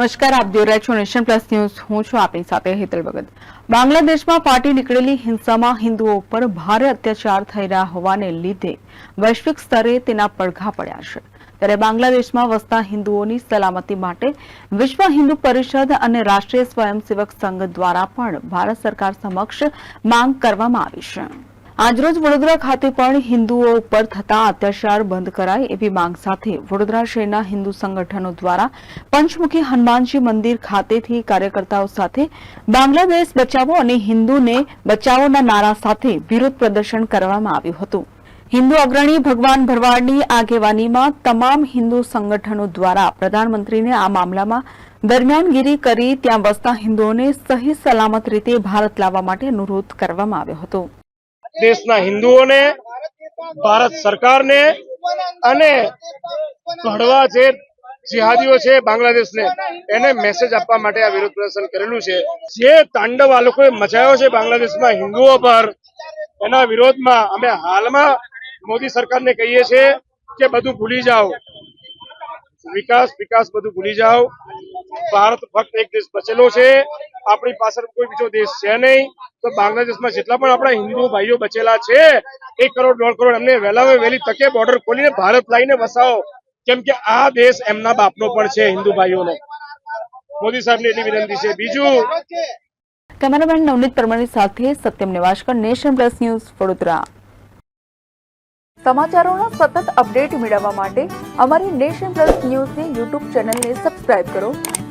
નમસ્કાર, આપ જોઈ રહ્યા છો નેશન પ્લસ ન્યૂઝ. હું છું આપની સાથે હેતલ ભગત. બાંગ્લાદેશમાં ફાટી નીકળેલી હિંસામાં હિન્દુઓ ઉપર ભારે અત્યાચાર થઈ રહ્યા હોવાને લીધે વૈશ્વિક સ્તરે તેના પડઘા પડ્યા છે. ત્યારે બાંગ્લાદેશમાં વસતા હિન્દુઓની સલામતી માટે વિશ્વ હિન્દુ પરિષદ અને રાષ્ટ્રીય સ્વયંસેવક સંઘ દ્વારા પણ ભારત સરકાર સમક્ષ માંગ કરવામાં આવી છે. આજરોજ વડોદરા ખાતે પણ હિન્દુઓ ઉપર થતા અત્યાચાર બંધ કરાય એવી માંગ સાથે વડોદરા શહેરના હિન્દુ સંગઠનો દ્વારા પંચમુખી હનુમાનજી મંદિર ખાતેથી કાર્યકર્તાઓ સાથે બાંગ્લાદેશ બચાવો અને હિન્દુને બચાવોના નારા સાથે વિરોધ પ્રદર્શન કરવામાં આવ્યું હતું. હિન્દુ અગ્રણી ભગવાન ભરવાડની આગેવાનીમાં તમામ હિન્દુ સંગઠનો દ્વારા પ્રધાનમંત્રીને આ મામલામાં દરમિયાનગીરી કરી ત્યાં વસતા હિન્દુઓને સહી સલામત રીતે ભારત લાવવા માટે અનુરોધ કરવામાં આવ્યો હતો. દેશના હિન્દુઓને, ભારત સરકારને અને ભણવા જે જિહાદીઓ છે બાંગ્લાદેશને, એને મેસેજ આપવા માટે આ વિરોધ પ્રદર્શન કરેલું છે. જે તાંડવ આ લોકોએ મચાયો છે બાંગ્લાદેશમાં હિન્દુઓ પર, એના વિરોધમાં અમે હાલમાં મોદી સરકારને કહીએ છીએ કે બધું ભૂલી જાઓ. વિકાસ વિકાસ બધું ભૂલી જાઓ. ભારત ફક્ત એક દેશ બચેલો છે. આપણી પાછળ કોઈ બીજો દેશ છે નહીં. તો બાંગ્લાદેશમાં જેટલા પણ આપણા હિન્દુ ભાઈઓ બચેલા છે, એક કરોડ, દોઢ કરોડ એમને વહેલામાં વહેલી તકે બોર્ડર ખોલીને ભારત લાવીને વસાવો. કેમ કે આ દેશ એમના બાપનો પણ છે, હિન્દુ ભાઈઓનો. મોદી સાહેબને એટલી વિનંતી છે. બીજું? કેમેરામેન નવનીત પરમારની સાથે Satyam Nivaskar, Nation Plus News, Vadodara. સમાચારોના સતત અપડેટ મેળવવા માટે અમારી નેશન પ્લસ ન્યૂઝની યુટ્યુબ ચેનલને સબસ્ક્રાઇબ કરો.